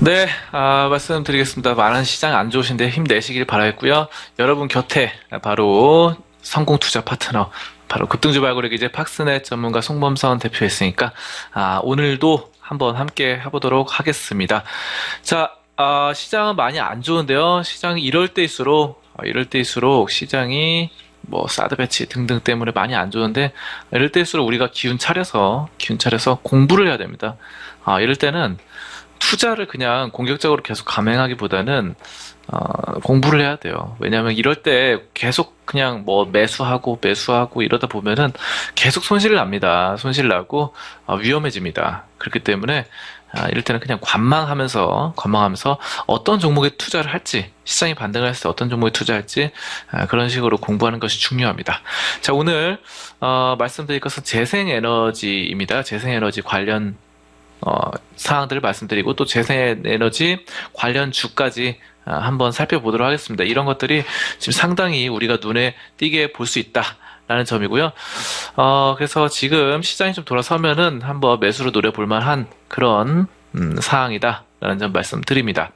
네, 아, 말씀드리겠습니다. 많은 시장 안 좋으신데 힘내시길 바라겠고요. 여러분 곁에 바로 성공 투자 파트너, 바로 급등주 발굴의 기재 팍스넷 전문가 송범선 대표였으니까, 아, 오늘도 한번 함께 해보도록 하겠습니다. 자, 아, 시장은 많이 안 좋은데요. 시장이 이럴 때일수록, 아, 이럴 때일수록 시장이 뭐 사드 배치 등등 때문에 많이 안 좋은데 이럴 때일수록 우리가 기운 차려서 기운 차려서 공부를 해야 됩니다. 아, 이럴 때는 투자를 그냥 공격적으로 계속 감행하기보다는 어, 공부를 해야 돼요. 왜냐하면 이럴 때 계속 그냥 뭐 매수하고 매수하고 이러다 보면은 계속 손실 납니다. 손실 나고 어, 위험해집니다. 그렇기 때문에 아, 이럴 때는 그냥 관망하면서 관망하면서 어떤 종목에 투자를 할지 시장이 했을 때 어떤 종목에 투자할지 아, 그런 식으로 공부하는 것이 중요합니다. 자 오늘 어, 말씀드릴 것은 재생에너지입니다. 재생에너지 관련 어, 사항들을 말씀드리고 또 재생에너지 관련 주까지 아, 한번 살펴보도록 하겠습니다. 이런 것들이 지금 상당히 우리가 눈에 띄게 볼 수 있다 라는 점이고요. 어, 그래서 지금 시장이 좀 돌아서면은 한번 매수로 노려볼 만한 그런 음, 사항이다라는 점 말씀드립니다.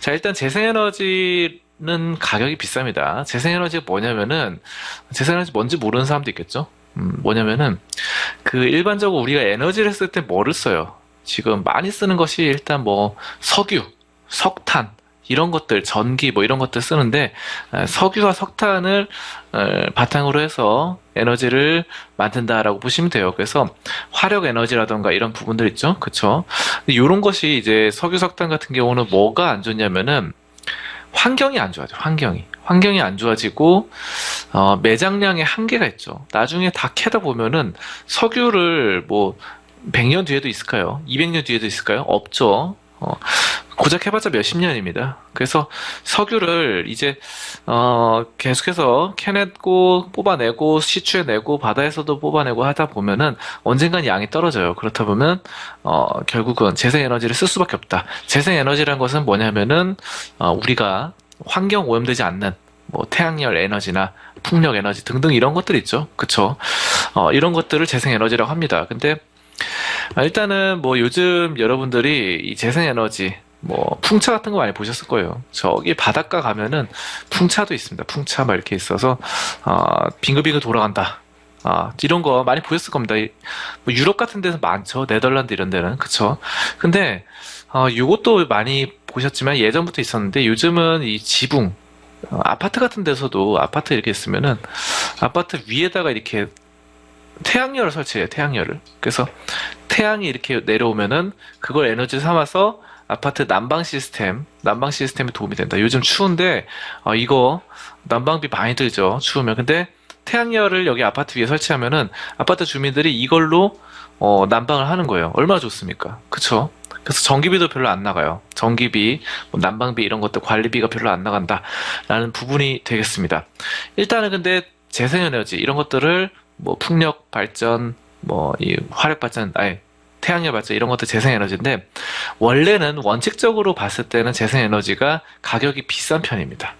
자, 일단 재생에너지는 가격이 비쌉니다. 재생에너지가 뭐냐면은 재생에너지 뭔지 모르는 사람도 있겠죠. 음, 뭐냐면은 그 일반적으로 우리가 에너지를 쓸 때 뭐를 써요? 지금 많이 쓰는 것이 일단 뭐 석유, 석탄 이런 것들, 전기 뭐 이런 것들 쓰는데 에, 석유와 석탄을 에, 바탕으로 해서 에너지를 만든다라고 보시면 돼요. 그래서 화력 에너지라던가 이런 부분들 있죠, 그쵸? 이런 것이 이제 석유, 석탄 같은 경우는 뭐가 안 좋냐면은 환경이 안 좋아져, 환경이. 환경이 안 좋아지고 어, 매장량의 한계가 있죠. 나중에 다 캐다 보면은 석유를 뭐 100년 뒤에도 있을까요? 200년 뒤에도 있을까요? 없죠. 어, 고작 해봤자 몇십 년입니다. 그래서 석유를 이제 어, 계속해서 캐내고 뽑아내고 시추해내고 바다에서도 뽑아내고 하다 보면은 언젠간 양이 떨어져요. 그렇다 보면 어, 결국은 재생에너지를 쓸 수밖에 없다. 재생에너지란 것은 뭐냐면은 어, 우리가 환경 오염되지 않는 뭐 태양열 에너지나 풍력 에너지 등등 이런 것들 있죠. 그쵸? 어, 이런 것들을 재생에너지라고 합니다. 근데 아, 일단은 뭐 요즘 여러분들이 이 재생에너지 뭐 풍차 같은 거 많이 보셨을 거예요. 저기 바닷가 가면은 풍차도 있습니다. 풍차 막 이렇게 있어서 아, 빙글빙글 돌아간다. 아, 이런 거 많이 보셨을 겁니다. 이- 뭐 유럽 같은 데서 많죠. 네덜란드 이런 데는. 그쵸? 근데 어, 요것도 많이 보셨지만 예전부터 있었는데 요즘은 이 지붕 어, 아파트 같은 데서도 아파트 이렇게 있으면은 아파트 위에다가 이렇게 태양열을 설치해요. 태양열을. 그래서 태양이 이렇게 내려오면은 그걸 에너지 삼아서 아파트 난방 시스템, 난방 시스템에 도움이 된다. 요즘 추운데 어, 이거 난방비 많이 들죠. 추우면. 근데 태양열을 여기 아파트 위에 설치하면은 아파트 주민들이 이걸로 어, 난방을 하는 거예요. 얼마나 좋습니까? 그쵸? 그래서 전기비도 별로 안 나가요. 전기비, 뭐 난방비 이런 것들 관리비가 별로 안 나간다라는 부분이 되겠습니다. 일단은 근데 재생에너지 이런 것들을 뭐 풍력 발전, 뭐 이 화력 발전, 아니 태양열 발전 이런 것들 재생에너지인데 원래는 원칙적으로 봤을 때는 재생에너지가 가격이 비싼 편입니다.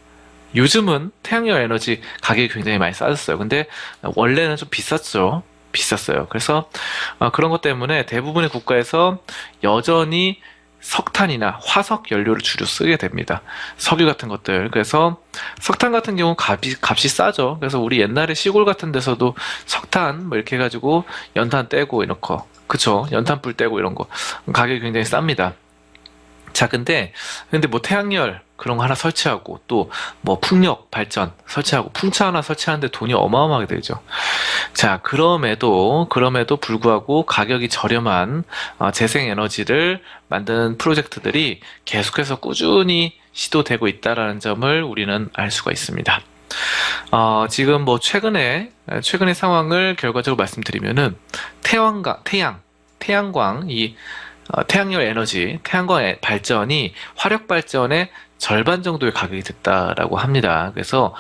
요즘은 태양열 에너지 가격이 굉장히 많이 싸졌어요. 근데 원래는 좀 비쌌죠. 비쌌어요. 그래서 어, 그런 것 때문에 대부분의 국가에서 여전히 석탄이나 화석 연료를 주로 쓰게 됩니다. 석유 같은 것들. 그래서 석탄 같은 경우 값이, 값이 싸죠. 그래서 우리 옛날에 시골 같은 데서도 석탄 뭐 이렇게 해가지고 연탄 떼고 거. 그쵸. 연탄불 떼고 이런 거. 가격이 굉장히 쌉니다. 자, 근데, 근데 뭐 태양열 그런 거 하나 설치하고 또 뭐 풍력 발전 설치하고 풍차 하나 설치하는데 돈이 어마어마하게 들죠. 자, 그럼에도, 그럼에도 불구하고 가격이 저렴한 어, 재생 에너지를 만드는 프로젝트들이 계속해서 꾸준히 시도되고 있다라는 점을 우리는 알 수가 있습니다. 어, 지금 뭐 최근에, 최근의 상황을 결과적으로 말씀드리면은 태양광, 태양, 태양광, 이 어, 태양열 에너지, 태양광 에- 발전이 화력 발전의 절반 정도의 가격이 됐다라고 합니다. 그래서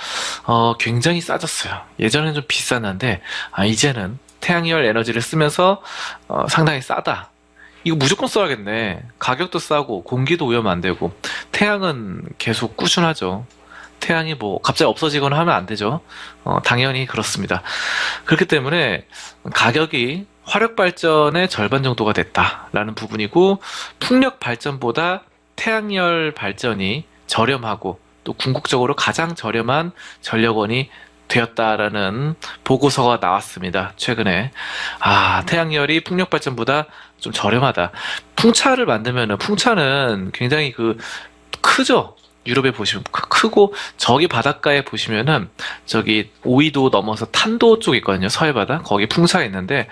어, 굉장히 싸졌어요. 예전에는 좀 비쌌는데 아, 이제는 태양열 에너지를 쓰면서 어, 상당히 싸다. 이거 무조건 써야겠네. 가격도 싸고 공기도 오염 안 되고 태양은 계속 꾸준하죠. 태양이 뭐 갑자기 없어지거나 하면 안 되죠. 어, 당연히 그렇습니다. 그렇기 때문에 가격이 화력 발전의 절반 정도가 됐다라는 부분이고 풍력 발전보다 태양열 발전이 저렴하고 또 궁극적으로 가장 저렴한 전력원이 되었다라는 보고서가 나왔습니다. 최근에. 아, 태양열이 풍력 발전보다 좀 저렴하다. 풍차를 만들면은, 풍차는 굉장히 그, 크죠? 유럽에 보시면 크- 크고 저기 바닷가에 보시면은 저기 오이도 넘어서 탄도 쪽 있거든요. 서해 바다. 거기 풍차가 있는데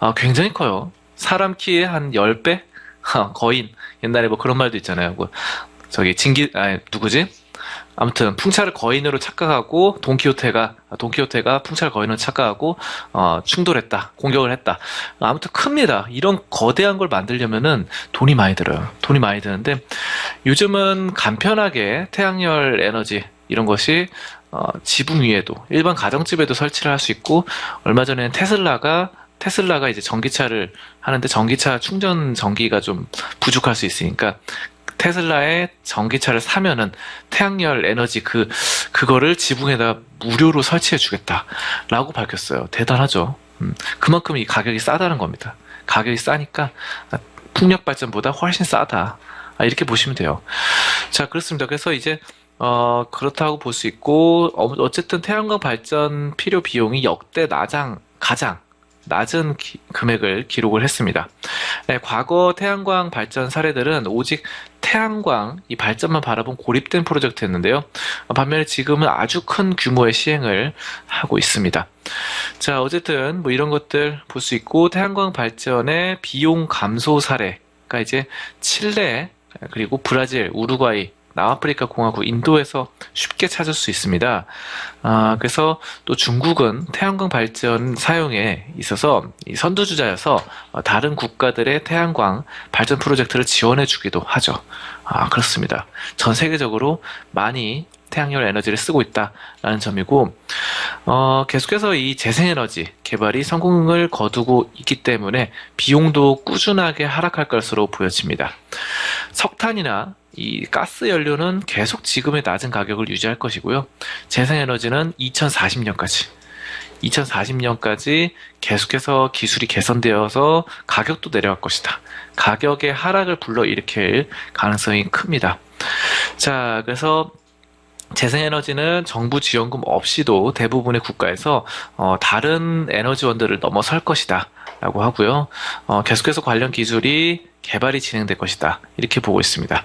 아, 굉장히 커요. 사람 키의 한 10배? 거인. 옛날에 뭐 그런 말도 있잖아요. 뭐 저기 진기 아 누구지? 아무튼 풍차를 거인으로 착각하고 돈키호테가 아, 돈키호테가 풍차를 거인으로 착각하고 어, 충돌했다 공격을 했다. 아무튼 큽니다. 이런 거대한 걸 만들려면은 돈이 많이 들어요. 돈이 많이 드는데 요즘은 간편하게 태양열 에너지 이런 것이 어, 지붕 위에도 일반 가정집에도 설치를 할 수 있고 얼마 전에는 테슬라가 테슬라가 이제 전기차를 하는데 전기차 충전 전기가 좀 부족할 수 있으니까 테슬라의 전기차를 사면은 태양열 에너지 그 그거를 지붕에다 무료로 설치해 주겠다라고 밝혔어요. 대단하죠. 음, 그만큼 이 가격이 싸다는 겁니다. 가격이 싸니까 아, 풍력 발전보다 훨씬 싸다. 아, 이렇게 보시면 돼요. 자, 그렇습니다. 그래서 이제 어, 그렇다고 볼 수 있고 어, 어쨌든 태양광 발전 필요 비용이 역대 나장 가장 낮은 기- 금액을 기록을 했습니다. 네, 과거 태양광 발전 사례들은 오직 태양광 이 발전만 바라본 고립된 프로젝트였는데요. 반면에 지금은 아주 큰 규모의 시행을 하고 있습니다. 자, 어쨌든 뭐 이런 것들 볼 수 있고 태양광 발전의 비용 감소 사례가 이제 칠레 그리고 브라질, 우루과이, 남아프리카 공화국, 인도에서 쉽게 찾을 수 있습니다. 아, 그래서 또 중국은 태양광 발전 사용에 있어서 이 선두주자여서 어, 다른 국가들의 태양광 발전 프로젝트를 지원해 주기도 하죠. 아, 그렇습니다. 전 세계적으로 많이 태양열 에너지를 쓰고 있다라는 점이고, 어, 계속해서 이 재생에너지 개발이 성공을 거두고 있기 때문에 비용도 꾸준하게 하락할 것으로 보여집니다. 석탄이나 이 가스 연료는 계속 지금의 낮은 가격을 유지할 것이고요. 재생에너지는 2040년까지 2040년까지 계속해서 기술이 개선되어서 가격도 내려갈 것이다. 가격의 하락을 불러일으킬 가능성이 큽니다. 자, 그래서 재생에너지는 정부 지원금 없이도 대부분의 국가에서 어, 다른 에너지원들을 넘어설 것이다. 라고 하고요. 어, 계속해서 관련 기술이 개발이 진행될 것이다. 이렇게 보고 있습니다.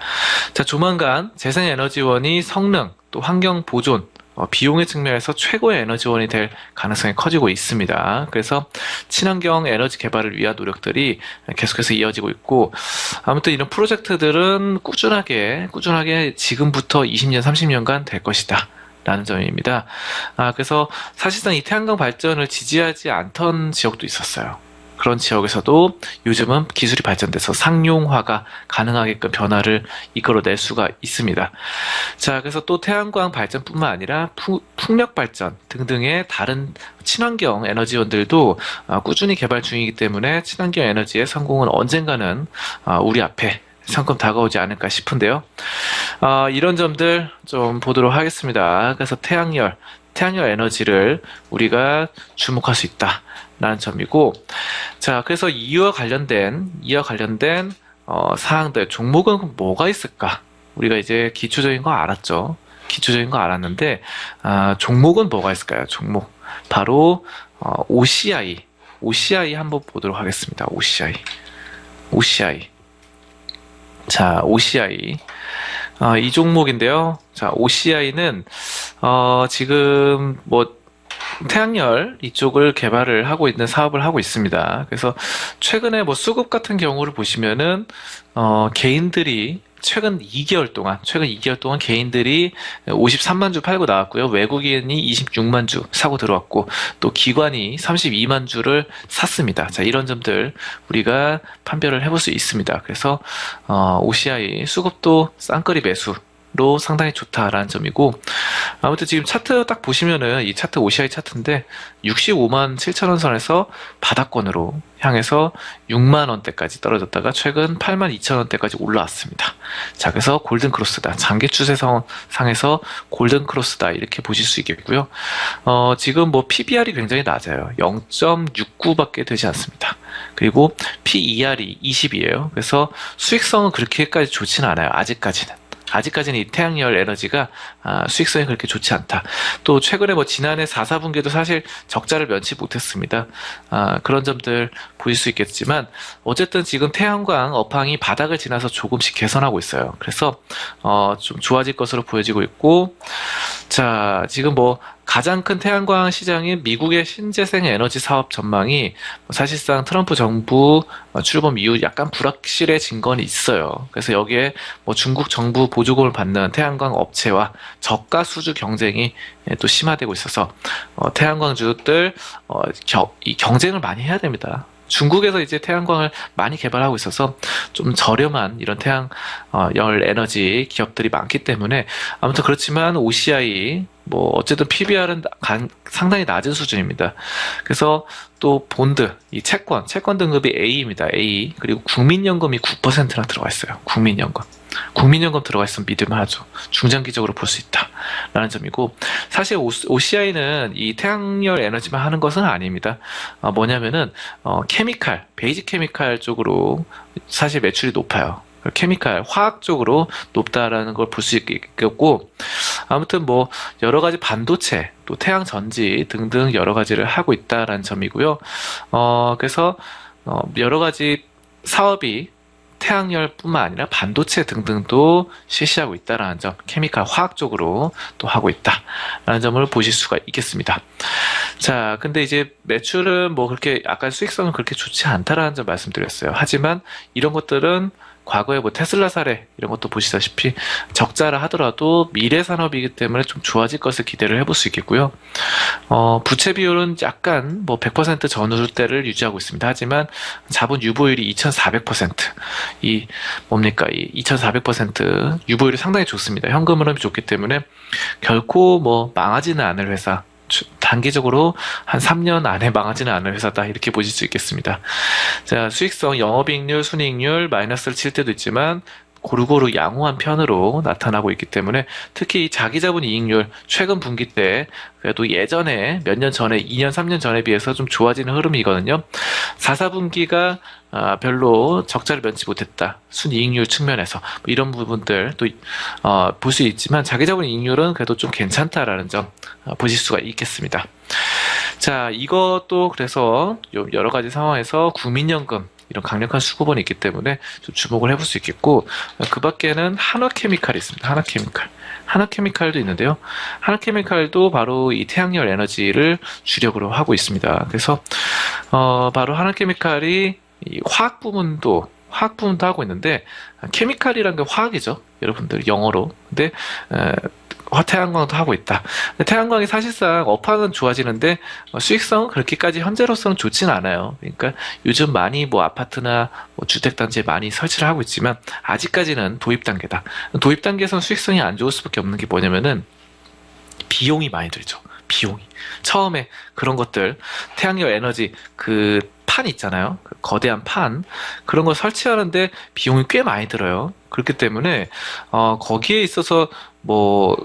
자, 조만간 재생에너지원이 성능, 또 환경 보존, 어, 비용의 측면에서 최고의 에너지원이 될 가능성이 커지고 있습니다. 그래서 친환경 에너지 개발을 위한 노력들이 계속해서 이어지고 있고, 아무튼 이런 프로젝트들은 꾸준하게, 꾸준하게 지금부터 20년, 30년간 될 것이다. 라는 점입니다. 아, 그래서 사실상 이 태양광 발전을 지지하지 않던 지역도 있었어요. 그런 지역에서도 요즘은 기술이 발전돼서 상용화가 가능하게끔 변화를 이끌어낼 수가 있습니다. 자, 그래서 또 태양광 발전뿐만 아니라 푸- 풍력 발전 등등의 다른 친환경 에너지원들도 어, 꾸준히 개발 중이기 때문에 친환경 에너지의 성공은 언젠가는 어, 우리 앞에 성큼 다가오지 않을까 싶은데요. 어, 이런 점들 좀 보도록 하겠습니다. 그래서 태양열, 태양열 에너지를 우리가 주목할 수 있다 라는 점이고, 자, 그래서 이와 관련된 이와 관련된 어, 사항들 종목은 뭐가 있을까? 우리가 이제 기초적인 거 알았죠. 기초적인 거 알았는데 아, 종목은 뭐가 있을까요? 종목 바로 어, OCI, OCI 한번 보도록 하겠습니다. OCI, OCI. 자, OCI. 아, 이 종목인데요. 자, OCI는 어, 지금 뭐 태양열 이쪽을 개발을 하고 있는 사업을 하고 있습니다. 그래서 최근에 뭐 수급 같은 경우를 보시면은 어, 개인들이 최근 2개월 동안 최근 2개월 동안 개인들이 53만 주 팔고 나왔고요. 외국인이 26만 주 사고 들어왔고 또 기관이 32만 주를 샀습니다. 자, 이런 점들 우리가 판별을 해볼 수 있습니다. 그래서 어, OCI 수급도 쌍거리 매수 로 상당히 좋다라는 점이고 아무튼 지금 차트 딱 보시면은 이 차트 OCI 차트인데 65만 7천 원 선에서 바닥권으로 향해서 6만 원대까지 떨어졌다가 최근 8만 2천 원대까지 올라왔습니다. 자 그래서 골든 크로스다 장기 추세선 상에서 골든 크로스다 이렇게 보실 수 있겠고요. 어 지금 뭐 PBR이 굉장히 낮아요. 0.69밖에 되지 않습니다. 그리고 PER이 20이에요. 그래서 수익성은 그렇게까지 좋지는 않아요. 아직까지는. 아직까지는 이 태양열 에너지가 아, 수익성이 그렇게 좋지 않다. 또 최근에 뭐 지난해 4, 4분기도 사실 적자를 면치 못했습니다. 아, 그런 점들 보일 수 있겠지만 어쨌든 지금 태양광 업황이 바닥을 지나서 조금씩 개선하고 있어요. 그래서 어, 좀 좋아질 것으로 보여지고 있고 자 지금 뭐 가장 큰 태양광 시장인 미국의 신재생 에너지 사업 전망이 뭐 사실상 트럼프 정부 어, 출범 이후 약간 불확실해진 건 있어요. 그래서 여기에 뭐 중국 정부 보조금을 받는 태양광 업체와 저가 수주 경쟁이 예, 또 심화되고 있어서 어, 태양광주들 어, 경쟁을 많이 해야 됩니다. 중국에서 이제 태양광을 많이 개발하고 있어서 좀 저렴한 이런 태양 어, 열 에너지 기업들이 많기 때문에 아무튼 그렇지만 OCI 뭐 어쨌든 PBR은 상당히 낮은 수준입니다. 그래서 또 본드, 이 채권, 채권 등급이 A입니다. A 그리고 국민연금이 9%나 들어가 있어요. 국민연금. 국민연금 들어가 있으면 믿을만 하죠. 중장기적으로 볼 수 있다. 라는 점이고, 사실 OCI는 이 태양열 에너지만 하는 것은 아닙니다. 어, 뭐냐면은, 어, 케미칼, 베이직 케미칼 쪽으로 사실 매출이 높아요. 케미칼, 화학 쪽으로 높다라는 걸 볼 수 있겠고, 아무튼 뭐, 여러 가지 반도체, 또 태양 전지 등등 여러 가지를 하고 있다라는 점이고요. 어, 그래서, 어, 여러 가지 사업이 태양열뿐만 아니라 반도체 등등도 실시하고 있다라는 점, 케미칼 화학 쪽으로 또 하고 있다라는 점을 보실 수가 있겠습니다. 자, 근데 이제 매출은 뭐 그렇게 아까 수익성은 그렇게 좋지 않다라는 점 말씀드렸어요. 하지만 이런 것들은 과거에 뭐 테슬라 사례 이런 것도 보시다시피 적자라 하더라도 미래 산업이기 때문에 좀 좋아질 것을 기대를 해볼 수 있겠고요. 어, 부채 비율은 약간 뭐 100% 전후대를 유지하고 있습니다. 하지만 자본 유보율이 2,400%. 이 뭡니까? 이 2,400% 유보율이 상당히 좋습니다. 현금 흐름이 좋기 때문에 결코 뭐 망하지는 않을 회사. 주- 단기적으로 한 3년 안에 망하지는 않을 회사다 이렇게 보실 수 있겠습니다. 자 수익성 영업이익률 순이익률 마이너스를 칠 때도 있지만 고루고루 양호한 편으로 나타나고 있기 때문에 특히 이 자기자본 이익률 최근 분기 때 그래도 예전에 몇 년 전에 2년 3년 전에 비해서 좀 좋아지는 흐름이거든요. 4, 4분기가 아, 별로 적자를 면치 못했다. 순이익률 측면에서 뭐 이런 부분들 또 어, 볼 수 있지만 자기자본 이익률은 그래도 좀 괜찮다라는 점 어, 보실 수가 있겠습니다. 자, 이것도 그래서 요- 여러 가지 상황에서 국민연금 이런 강력한 수급원이 있기 때문에 좀 주목을 해볼 수 있겠고 어, 그 밖에는 한화케미칼이 있습니다. 한화케미칼. 한화케미칼도 있는데요. 한화케미칼도 바로 이 태양열 에너지를 주력으로 하고 있습니다. 그래서 어, 바로 한화케미칼이 이 화학 부문도 화학 부문도 하고 있는데 케미칼이란 게 화학이죠. 여러분들 영어로. 근데 에, 화- 태양광도 하고 있다. 태양광이 사실상 업황은 좋아지는데 어, 수익성은 그렇게까지 현재로서는 좋지는 않아요. 그러니까 요즘 많이 뭐 아파트나 뭐 주택단지에 많이 설치를 하고 있지만 아직까지는 도입 단계다. 도입 단계에서는 수익성이 안 좋을 수밖에 없는 게 뭐냐면은 비용이 많이 들죠. 비용이. 처음에 그런 것들 태양열 에너지 그 판 있잖아요. 그 거대한 판 그런 거 설치하는데 비용이 꽤 많이 들어요. 그렇기 때문에 어 거기에 있어서 뭐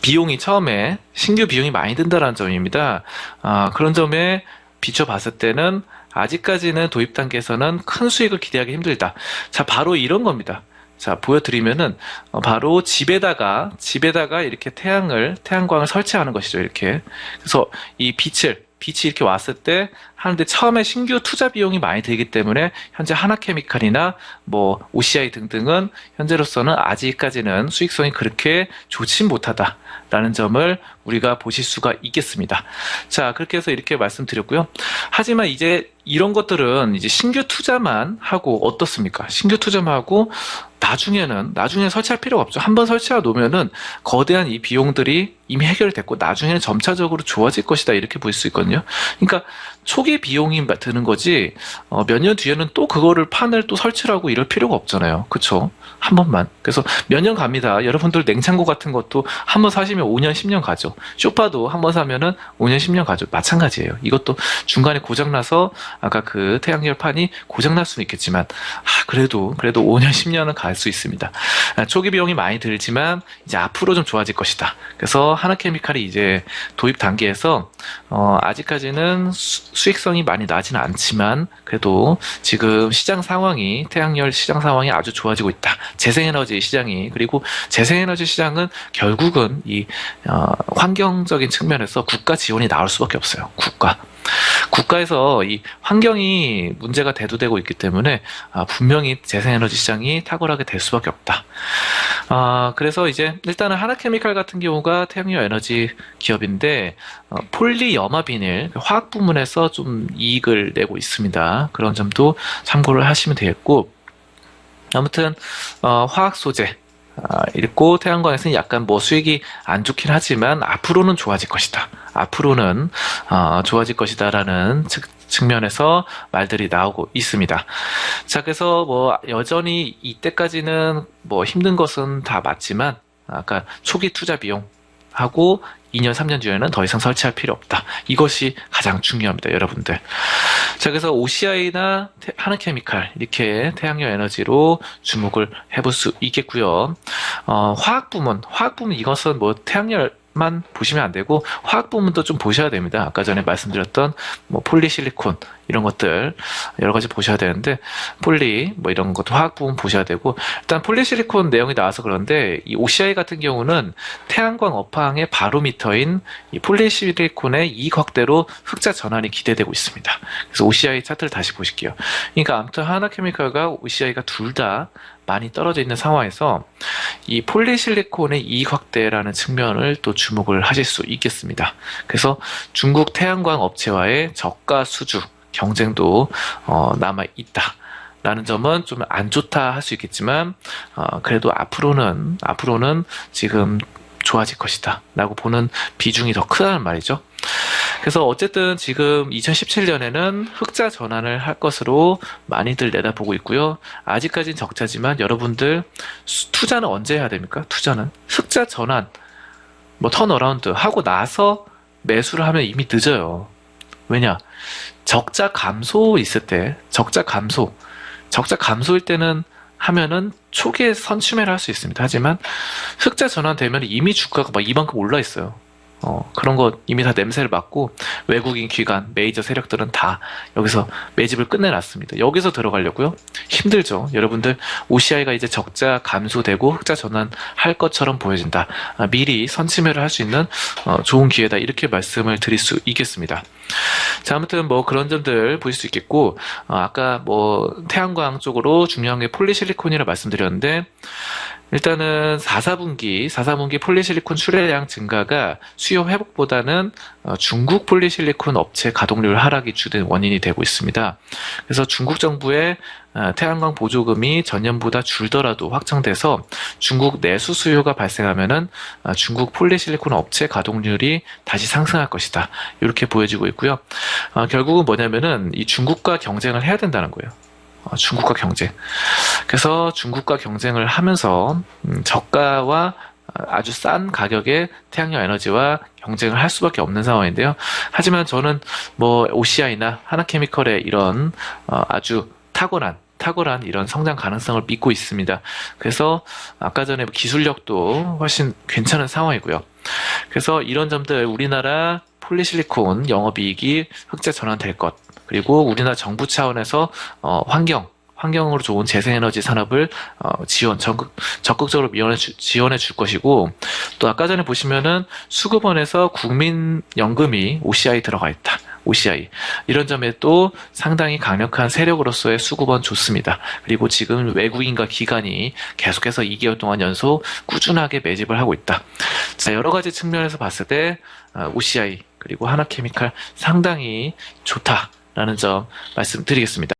비용이 처음에 신규 비용이 많이 든다는 점입니다. 아, 그런 점에 비춰봤을 때는 아직까지는 도입 단계에서는 큰 수익을 기대하기 힘들다. 자, 바로 이런 겁니다. 자, 보여드리면은 어, 바로 집에다가 집에다가 이렇게 태양을 태양광을 설치하는 것이죠. 이렇게 그래서 이 빛을 빛이 이렇게 왔을 때 하는데 처음에 신규 투자 비용이 많이 들기 때문에 현재 하나케미칼이나 뭐 OCI 등등은 현재로서는 아직까지는 수익성이 그렇게 좋진 못하다라는 점을 우리가 보실 수가 있겠습니다. 자, 그렇게 해서 이렇게 말씀드렸고요. 하지만 이제 이런 것들은 이제 신규 투자만 하고 어떻습니까? 신규 투자만 하고 나중에는 나중에 설치할 필요가 없죠. 한번 설치해 놓으면은 거대한 이 비용들이 이미 해결됐고 나중에는 점차적으로 좋아질 것이다 이렇게 볼 수 있거든요. 그러니까 초기 비용이 드는 거지 어, 몇 년 뒤에는 또 그거를 판을 또 설치를 하고 이럴 필요가 없잖아요. 그렇죠? 한 번만. 그래서 몇 년 갑니다. 여러분들 냉장고 같은 것도 한 번 사시면 5년, 10년 가죠. 쇼파도 한 번 사면은 5년, 10년 가죠. 마찬가지예요. 이것도 중간에 고장 나서 아까 그 태양열 판이 고장 날 수는 있겠지만 아, 그래도 그래도 5년, 10년은 갈 수 있습니다. 아, 초기 비용이 많이 들지만 이제 앞으로 좀 좋아질 것이다. 그래서 하나케미칼이 이제 도입 단계에서 어, 아직까지는 수- 수익성이 많이 나지는 않지만 그래도 지금 시장 상황이 태양열 시장 상황이 아주 좋아지고 있다. 재생에너지 시장이 그리고 재생에너지 시장은 결국은 이 어, 환경적인 측면에서 국가 지원이 나올 수밖에 없어요. 국가. 국가에서 이 환경이 문제가 대두되고 있기 때문에 아, 분명히 재생에너지 시장이 탁월하게 될 수밖에 없다. 아, 그래서 이제 일단은 하나케미칼 같은 경우가 태양열 에너지 기업인데 어, 폴리염화 비닐 화학 부문에서 좀 이익을 내고 있습니다. 그런 점도 참고를 하시면 되겠고 아무튼 어, 화학 소재 아, 읽고 태양광에서는 약간 뭐 수익이 안 좋긴 하지만 앞으로는 좋아질 것이다. 앞으로는 어, 좋아질 것이다라는 측, 측면에서 말들이 나오고 있습니다. 자, 그래서 뭐 여전히 이때까지는 뭐 힘든 것은 다 맞지만 아까 초기 투자 비용 하고 2년, 3년 뒤에는 더 이상 설치할 필요 없다. 이것이 가장 중요합니다, 여러분들. 자, 그래서 OCI나 하나케미칼 이렇게 태양열 에너지로 주목을 해볼 수 있겠고요. 어, 화학 부문, 화학 부문 이것은 뭐 태양열 만 보시면 안 되고 화학 부문도 좀 보셔야 됩니다. 아까 전에 말씀드렸던 뭐 폴리실리콘 이런 것들 여러 가지 보셔야 되는데 폴리 뭐 이런 것도 화학 부분 보셔야 되고 일단 폴리실리콘 내용이 나와서 그런데 이 OCI 같은 경우는 태양광 업황의 바로미터인 이 폴리실리콘의 이익 확대로 흑자 전환이 기대되고 있습니다. 그래서 OCI 차트를 다시 보실게요. 그러니까 아무튼 하나케미칼과 OCI가 둘 다 많이 떨어져 있는 상황에서 이 폴리실리콘의 이익 확대라는 측면을 또 주목을 하실 수 있겠습니다. 그래서 중국 태양광 업체와의 저가 수주 경쟁도 어, 남아 있다. 라는 점은 좀 안 좋다 할 수 있겠지만 어, 그래도 앞으로는 앞으로는 지금 좋아질 것이다 라고 보는 비중이 더 크다는 말이죠. 그래서 어쨌든 지금 2017년에는 흑자 전환을 할 것으로 많이들 내다보고 있고요. 아직까지는 적자지만 여러분들 수- 투자는 언제 해야 됩니까? 투자는 흑자 전환, 뭐 턴어라운드 하고 나서 매수를 하면 이미 늦어요. 왜냐? 적자 감소 있을 때, 적자 감소, 적자 감소일 때는 하면은 초기에 선취매를 할 수 있습니다. 하지만 흑자 전환되면 이미 주가가 막 이만큼 올라 있어요. 어, 그런 거 이미 다 냄새를 맡고 외국인 기관, 메이저 세력들은 다 여기서 매집을 끝내놨습니다. 여기서 들어가려고요? 힘들죠. 여러분들 OCI가 이제 적자 감소되고 흑자 전환할 것처럼 보여진다. 아, 미리 선취매를 할 수 있는 어, 좋은 기회다. 이렇게 말씀을 드릴 수 있겠습니다. 자, 아무튼 뭐 그런 점들 보실 수 있겠고, 어, 아까 뭐 태양광 쪽으로 중요한 게 폴리실리콘이라 말씀드렸는데, 일단은 4, 4분기, 4, 4분기 폴리실리콘 출하량 증가가 수요 회복보다는 어, 중국 폴리실리콘 업체 가동률 하락이 주된 원인이 되고 있습니다. 그래서 중국 정부의 어, 태양광 보조금이 전년보다 줄더라도 확정돼서 중국 내수 수요가 발생하면은 어, 중국 폴리실리콘 업체 가동률이 다시 상승할 것이다. 이렇게 보여지고 있고요. 어, 결국은 뭐냐면은 이 중국과 경쟁을 해야 된다는 거예요. 어, 중국과 경쟁. 그래서 중국과 경쟁을 하면서 음, 저가와 아주 싼 가격의 태양열 에너지와 경쟁을 할 수밖에 없는 상황인데요. 하지만 저는 뭐 OCI나 하나케미컬의 이런 어, 아주 탁월한 탁월한 이런 성장 가능성을 믿고 있습니다. 그래서 아까 전에 기술력도 훨씬 괜찮은 상황이고요. 그래서 이런 점들 우리나라 폴리실리콘 영업이익이 흑자 전환될 것 그리고 우리나라 정부 차원에서 어, 환경 환경으로 좋은 재생에너지 산업을 어, 지원 적극 적극적으로 지원해, 주, 지원해 줄 것이고 또 아까 전에 보시면은 수급원에서 국민연금이 OCI 들어가 있다. OCI 이런 점에 또 상당히 강력한 세력으로서의 수급원 좋습니다. 그리고 지금 외국인과 기관이 계속해서 2개월 동안 연속 꾸준하게 매집을 하고 있다. 자 여러 가지 측면에서 봤을 때 어, OCI 그리고 하나케미칼 상당히 좋다라는 점 말씀드리겠습니다.